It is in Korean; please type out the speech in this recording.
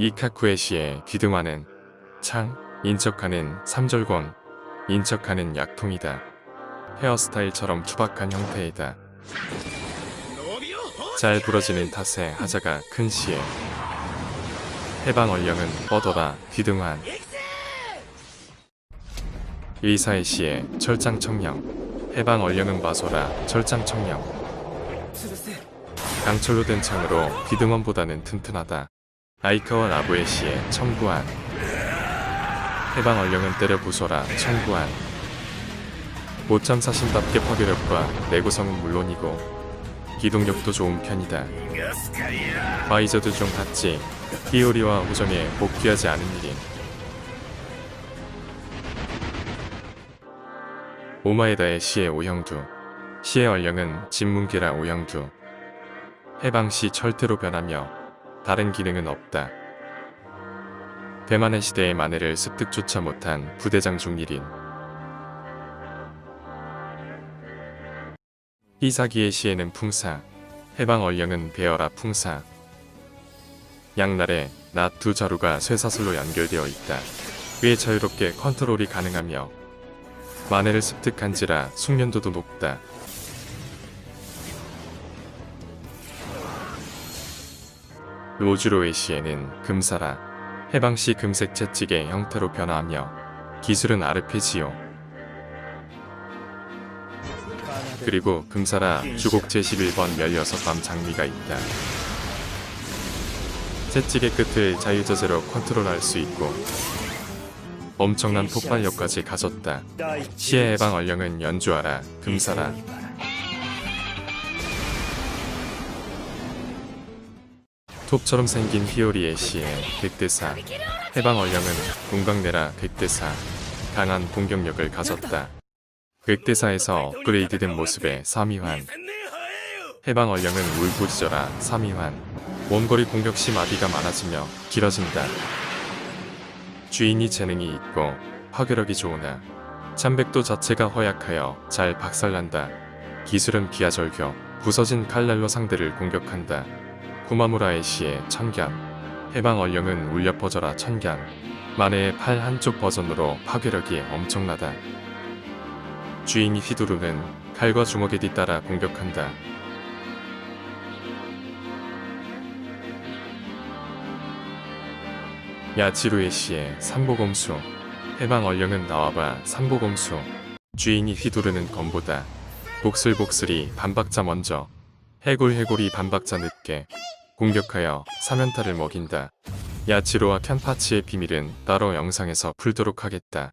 이카쿠의 시에 귀등화는 창, 인척하는 삼절곤, 인척하는 약통이다. 헤어스타일처럼 투박한 형태이다. 잘 부러지는 탓에 하자가 큰 시에 해방 얼령은 뻗어라 귀등환 의사의 시에 철장 청령 해방 얼령은 마소라 철장 청령 강철로 된 창으로 귀등원보다는 튼튼하다. 아이카와 라부의 시에 청구한. 해방 얼령은 때려 부숴라 청구한. 모참 사신답게 파괴력과 내구성은 물론이고 기동력도 좋은 편이다. 바이저드 중 핫지 히오리와 우정에 복귀하지 않은 일인. 오마에다의 시의 오형두. 시의 얼령은 진문계라 오형두. 해방시 철퇴로 변하며 다른 기능은 없다. 대만의 시대의 만해를 습득조차 못한 부대장 중일인 이사기의 시에는 풍사, 해방 얼령은 베어라 풍사. 양날에 낮 두 자루가 쇠사슬로 연결되어 있다. 꽤 자유롭게 컨트롤이 가능하며 만해를 습득한지라 숙련도도 높다. 로주로의 시에는 금사라, 해방시 금색 채찍의 형태로 변화하며 기술은 아르페지오, 그리고 금사라 주곡 제11번 16밤 장미가 있다. 채찍의 끝을 자유자재로 컨트롤할 수 있고 엄청난 폭발력까지 가졌다. 시의 해방 얼령은 연주하라 금사라 톱처럼 생긴 히오리의 시에 백대사 해방 얼령은 공강내라 백대사 강한 공격력을 가졌다. 백대사에서 업그레이드된 모습의 사미환 해방 얼령은 울부짖어라 사미환 원거리 공격 시 마비가 많아지며 길어진다. 주인이 재능이 있고 파괴력이 좋으나 참백도 자체가 허약하여 잘 박살난다. 기술은 기하절교 부서진 칼날로 상대를 공격한다. 구마무라의 시에 천견 해방 얼령은 울려 퍼져라 천견 만해의 팔 한쪽 버전으로 파괴력이 엄청나다. 주인이 휘두르는 칼과 주먹에 뒤따라 공격한다. 야치루의 시에 삼보검수 해방 얼령은 나와봐 삼보검수 주인이 휘두르는 검보다 복슬복슬이 반박자 먼저 해골해골이 반박자 늦게 공격하여 사면타를 먹인다. 야치로와 캔파치의 비밀은 따로 영상에서 풀도록 하겠다.